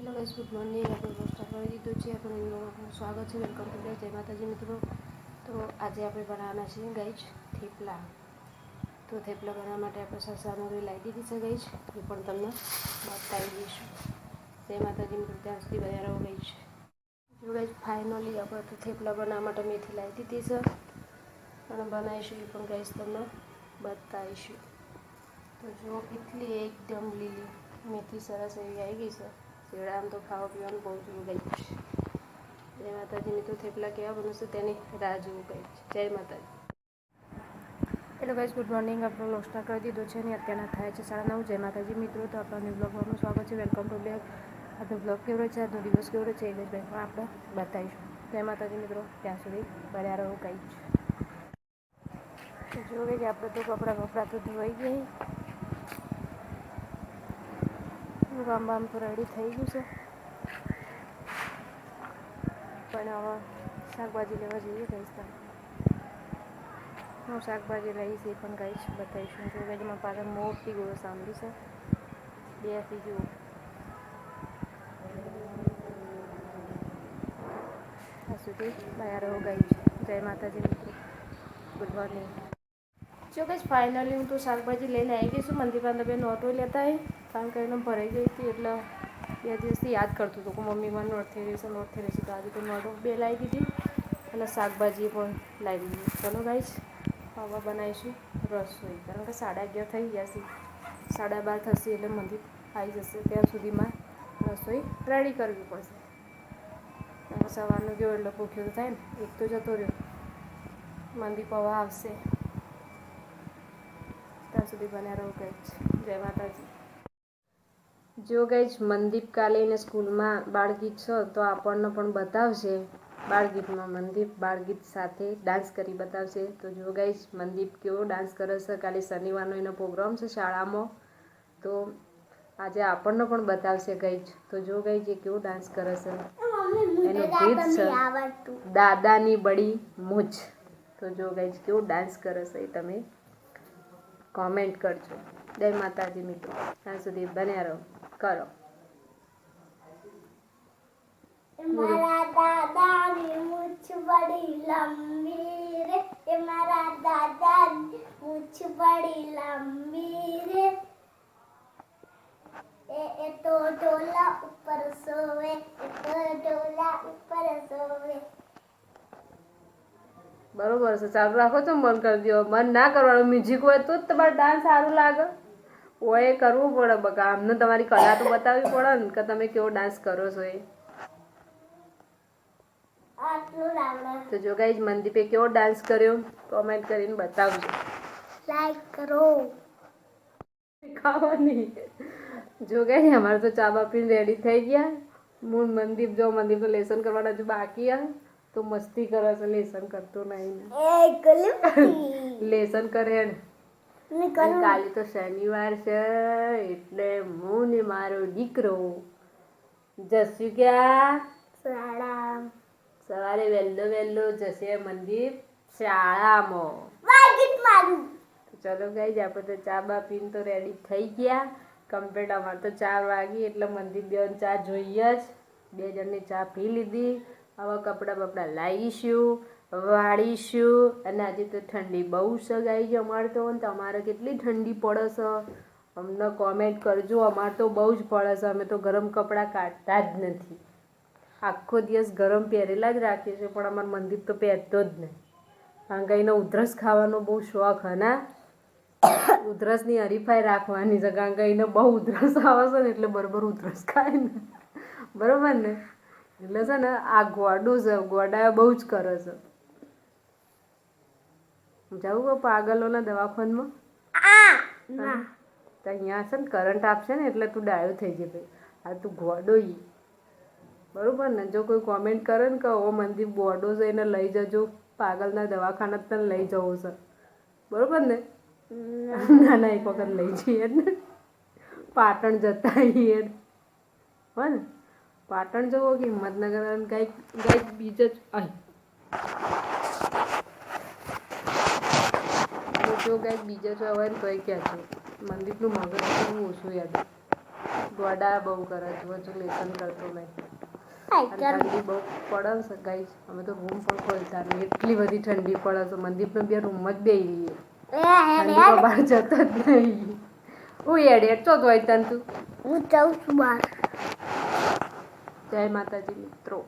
Hello guys good morning આપણે roster કરી દીધું છે. આપણે સ્વાગત છે. વેલકમ ટુ જય માતાજી મિત્રો. તો આજે આપણે બનાવવાના છીએ ગાઈજ થેપલા. તો થેપલા બનાવવા માટે આપણે સર સામગ્રી લાવી દીધી છે ગાઈજ એ પણ તમને બતાવી દઈશું. જય માતાજી મિત્રો. ત્યાં સુધી બધા રહો ગઈ છે જો ગાઈજ ફાઇનલી આપણે તો થેપલા બનાવવા માટે મેથી લાવી દીધી છે. અને બનાવીશું એ પણ ગાઈશ તમને બતાવીશું. તો જો, કેટલી એકદમ લીલી મેથી સરસ એવી આવી ગઈ છે. શેરડા આમ તો ખાવા પીવાનું બહુ જ ગઈ છે. જય માતાજી, મિત્રો થેપલા કેવા બનશે તેની રાહ જોવું ગઈ છે. જય માતાજી. હેલો ગાઈઝ ગુડ મોર્નિંગ આપણો નાસ્તા કરી દીધો છે અને અત્યારના થાય છે સાડા નવ. જય માતાજી, મિત્રો, તો આપણને બ્લોગમાં સ્વાગત છે. વેલકમ ટુ બ્લેક આપણો બ્લોગ કેવો છે? આજનો દિવસ કેવો છે? એ જ ભાઈ આપણે બતાવીશું. જય માતાજી, મિત્રો. ત્યાં સુધી બળ્યા રહો કંઈ જ જોવે કે આપણે તો કપડાં વપરા તો ધોવાઈ ગઈ કામ બામ તો રેડી થઈ ગયું છે. પણ હવે શાકભાજી લેવા જઈએ તમે હું શાકભાજી લઈશ, એ પણ કહીશ, બતાવીશું. જો એમાં પાછળ મોટી ગોળો સાંભળી છે. બેથી જુઓ. ત્યાં સુધી. બહાર ગઈ છે. જય માતાજી. મિત્રો ગુડ મોર્નિંગ. જો કે ફાઇનલી હું તો શાકભાજી લઈને આવી ગઈ છું. મંદિર પાસે બે નોટો લેતા આવી કારણ કે એને ભરાઈ ગઈ હતી એટલે બે દિવસથી યાદ કરતું હતું કે મમ્મી મને નોટ થઈ રહેશે, નોટ થઈ રહેશે. તો આજે તો નોટો બે લાવી દીધી અને શાકભાજી પણ લાવી દીધી. ચલો ગાઈશ હવે બનાવીશું રસોઈ. કારણ કે સાડા અગિયાર થઈ ગયા છે. સાડા બાર થશે એટલે મંદિર આવી જશે. ત્યાં સુધીમાં રસોઈ રેડી કરવી પડશે. સવારનું ગયો એટલે ભૂખ્યો તો થાય ને. એક તો જતો રહ્યો. મંદિર પવા આવશે. ત્યાં સુધી બન્યા રહો ગઈ જય માતાજી. જો ગઈ મનદીપ કાલે એને સ્કૂલમાં બાળગીત છો તો આપણને પણ બતાવશે. બાળગીતમાં મનદીપ બાળગીત સાથે ડાન્સ કરી બતાવશે. તો જો ગઈ મનદીપ કેવો ડાન્સ કરે છે કાલે શનિવારનો એનો પ્રોગ્રામ છે શાળામાં. તો આજે આપણને પણ બતાવશે ગઈ તો જો ગઈ જે કેવો ડાન્સ કરે છે. એનું ગીત છે દાદાની બડી મૂછ તો જો ગઈ કેવો ડાન્સ કરે છે એ તમે કોમેન્ટ કરજો. જય માતાજી મિત્રો. ત્યાં સુધી બન્યા રહો. કરો. મારા દાદાની મૂછ બડી લંબી રે. એ મારા દાદાની મૂછ બડી લંબી રે. એ એ તો ડોલા ઉપર સોવે. એ તો ડોલા ઉપર સોવે. બરોબર છે. ચાલુ રાખો છો મન કરી દો મન ના કરવાનું મ્યુઝિક હોય તો જ તમારે ડાન્સ સારું લાગે. હોય કરવું પડે બકા. અમને તમારી કલા તો બતાવવી પડે ને કે તમે કેવો ડાન્સ કરો છો એ. તો જો ગાઈઝ મનદીપે કેવો ડાન્સ કર્યો? કોમેન્ટ કરીને બતાવજો. લાઈક કરો. ખાવાની. જો ગાઈઝ અમારે તો ચા બા પીને રેડી થઈ ગયા. હું મનદીપ જો મનદીપ તો લેસન કરવાના હજુ બાકી આ તો મસ્તી કરે છે લેસન કરતો નહીં લેસન કરે ને. કાલે તો શનિવાર છે એટલે હું ને મારો દીકરો જશું ક્યાં? સાડા સવારે વહેલો વહેલો જશે મંદિર શાળામાં. ચલો ગઈ આપણે તો ચા બા પીને તો રેડી થઈ ગયા. કમ્પ્લીટ અમારે તો ચાર વાગી એટલે મંદિર બે ચા જોઈએ જ. બે જણની ચા પી લીધી. હવે કપડાં બપડા લાવીશું વાળીશું અને આજે તો ઠંડી બહુ સગાઈ છે. અમારે તો અને તમારે કેટલી ઠંડી પડે છે. અમને કોમેન્ટ કરજો. અમારે તો બહુ જ પડે છે. અમે તો ગરમ કપડાં કાઢતા જ નથી. આખો દિવસ ગરમ પહેરેલા જ રાખીએ છીએ, પણ અમારું મંદિર તો પહેરતો જ નહીં. કારણ કે એનો ઉધરસ ખાવાનો બહુ શોખ હના ઉધરસની હરીફાઈ રાખવાની છે. કારણ કે એને બહુ ઉધરસ આવે છે ને, એટલે બરોબર ઉધરસ ખાય ને. બરોબર ને? એટલે છે ને આ ગોડું છે ગોડા બહુ જ કરે છે. જવું કહું પાગલોના દવાખાનમાં? તો અહીંયા છે ને કરંટ આપશે ને એટલે તું ડાયો થઈ જાય ભાઈ. આ તું ગોડો ઈ. બરોબર ને? જો કોઈ કોમેન્ટ કરે ને કે ઓ મંદિર બોડો છે એને લઈ જજો. પાગલના દવાખાના તને લઈ જવો છે. બરોબર ને? ના. ના એક વખત લઈ જઈએ ને. પાટણ જતા આવીએ હો ને? પાટણ જવો કે હિંમતનગર અને કંઈક કંઈક બીજો જ અહીં? જો કંઈક બીજા જ હોય ને તોય ક્યાં છે? મંદિરનું મગજ બહુ ઓછું યાદ ગોડા બહુ કરે છે હજુ લેસન કરતો નહીં. ઠંડી બહુ પડે છે ગાઈસ. અમે તો રૂમ પણ ખોલતા નહીં. એટલી બધી ઠંડી પડે છે. મંદીપને બે રૂમ જ બે રહીએ ઠંડી બહાર જતા જ નહીં. હું એડ એડ ચો જોઈ તને તું. હું જાઉં છું બહાર. જય માતાજી મિત્રો.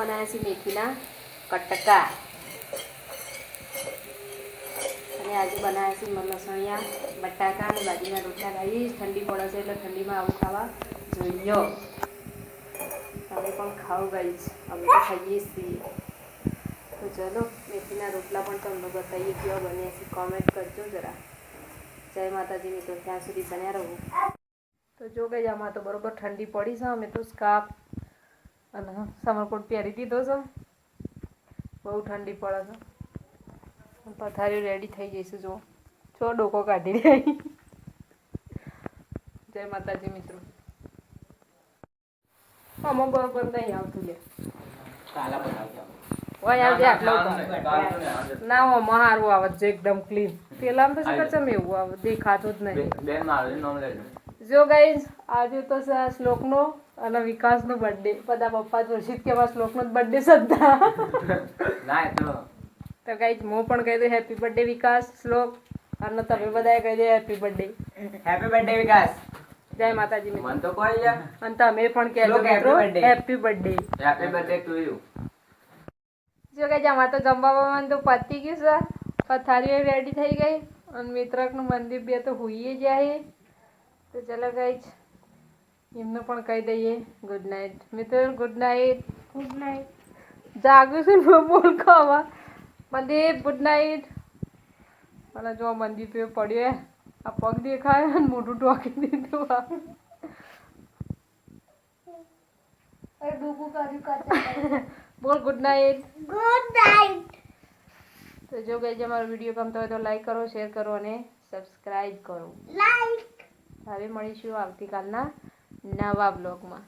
બનાવ્યા છીએ મેથીના કટકા. અને આજે બનાવ્યા છે લસણિયા બટાકા અને બાજરીના રોટલા. ખાઈ ઠંડી પડે છે એટલે ઠંડીમાં આવું ખાવા જોઈએ. તમે પણ ખાઓ ગઈ અમે તો ખાઈએ છીએ. તો ચલો, મેથીના રોટલા પણ તમને બતાવીએ કેવા બન્યા છે. કોમેન્ટ કરજો જરા. જય માતાજી મિત્રો, ત્યાં સુધી બન્યા રહો. તો જો ગઈ આમાં તો બરોબર ઠંડી પડી છે. અમે તો સ્કાર્ફ અને સમરકોટ પહેરી દીધો છો. બહુ ઠંડી પડે છે. પથારી રેડી થઈ જઈશું જો છો ડોકો કાઢી રહી જય માતાજી, મિત્રો. આમાં બરોબર નહીં આવતું લે ના, આમાં સારું આવે છે, એકદમ ક્લીન પેલા તો શું કરશે એવું આવે. દેખાતું જ નહીં. જો ગાઈઝ આજે તો શ્લોકનો અને વિકાસનો બર્થડે બધા પપ્પા જોશીત કે શ્લોકનો જ બર્થડે સદ્ધા તો. ગાઈઝ હું પણ કહી દઉં હેપી બર્થડે વિકાસ શ્લોક. અને તમે બધાએ કહી દો happy birthday happy birthday Vikas. જય માતાજી મન તો કોઈ છે અને તમે પણ કહેજો મિત્રો. Happy birthday happy birthday to you જો કે જમા તો જમવા બમવાનું તો પતી ગયું છે. પથારીઓ રેડી થઈ ગઈ. અને મિત્રકનું મંદિર બે તો હોઈએ જાય તો ચલો ગાઈઝ એમને પણ કહી દઈએ ગુડ નાઇટ મિત્ર ગુડ નાઇટ ગુડ નાઇટ જાગું છું બોલ ખાવા મંદીપ ગુડ નાઇટ અને જો મંદીપ એ પડ્યો. આ પગ દેખાય અને મોઢું ટોકી દીધું આ. બોલ ગુડ નાઇટ ગુડ નાઇટ તો જો ગઈ અમારો વીડિયો ગમતો હોય તો લાઈક કરો શેર કરો અને સબસ્ક્રાઈબ કરો. લાઈક હવે મળીશું આવતીકાલના નવા બ્લોગમાં.